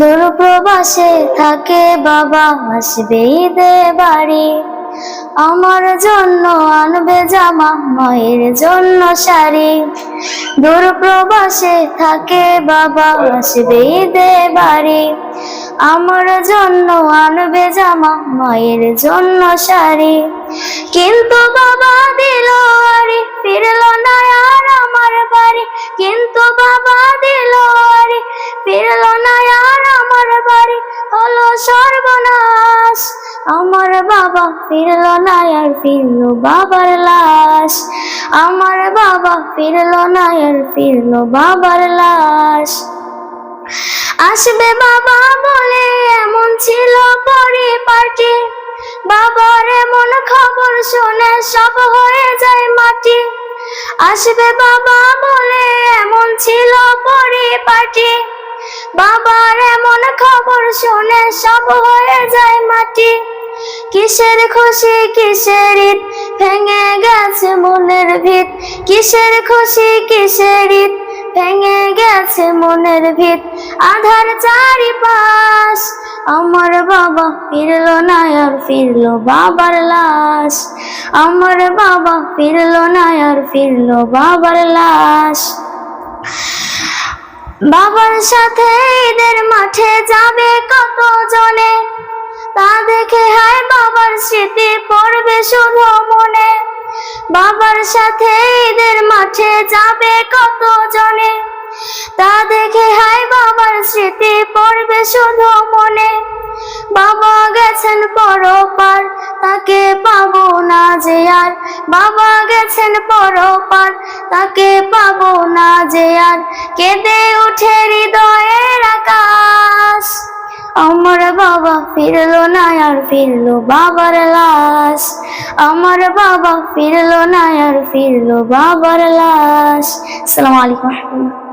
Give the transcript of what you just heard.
দূর প্রবাসে থাকে বাবা, আসবে ঈদে বাড়ি। আমার জন্য আনবে জামা, মায়ের জন্য শাড়ি। দূর প্রবাসে থাকে বাবা, আসবে ঈদে বাড়ি। আমার জন্য আনবে জামা, মায়ের জন্য শাড়ি। কিন্তু বাবা দিল আরি ফিরল না আর আমার বাড়ি। কিন্তু বাবা সর্বনাশ। আমার বাবা ফিরল না আর ফিরল বাবার লাশ। আমার বাবা ফিরল না আর ফিরল বাবার লাশ। আসবে বাবা বলে, এমন ছিল পরিপাটি বাবার এমন খবর শুনে সব হয়ে যায় মাটি আসবে বাবা বলে, এমন ছিল পরিপাটি বাবার এমন খবর শুনে সব হয়ে যায় মাটি। কিসের খুশি, কিসের ঈদ? ভেঙে গেছে মনের ভিত। কিসের খুশি, কিসের ঈদ? ভেঙে গেছে মনের ভিত। আধার চারিপাশ, আমার বাবা ফিরলো না আর ফিরলো বাবার লাশ। আমার বাবা ফিরলো না আর ফিরলো বাবার লাশ। বাবার সাথে ঈদের মাঠে যাবে কত জনে তা দেখে হায় বাবার স্মৃতি পড়বে শুধু মনে। বাবার সাথে ঈদের মাঠে যাবে কত জনে তা দেখে হায় বাবার স্মৃতি পড়বে শুধু মনে। বাবা গেছেন পরপার তাকে পাবো না যে আর। বাবা গেছেন পরপার তাকে পাবো না যে আর কেঁদে উঠে হৃদয়ের আকাশ। আমার বাবা ফিরলো না আর ফিরলো বাবার লাশ। আমার বাবা ফিরলো না আর ফিরলো বাবার লাশ। আসসালামু আলাইকুম।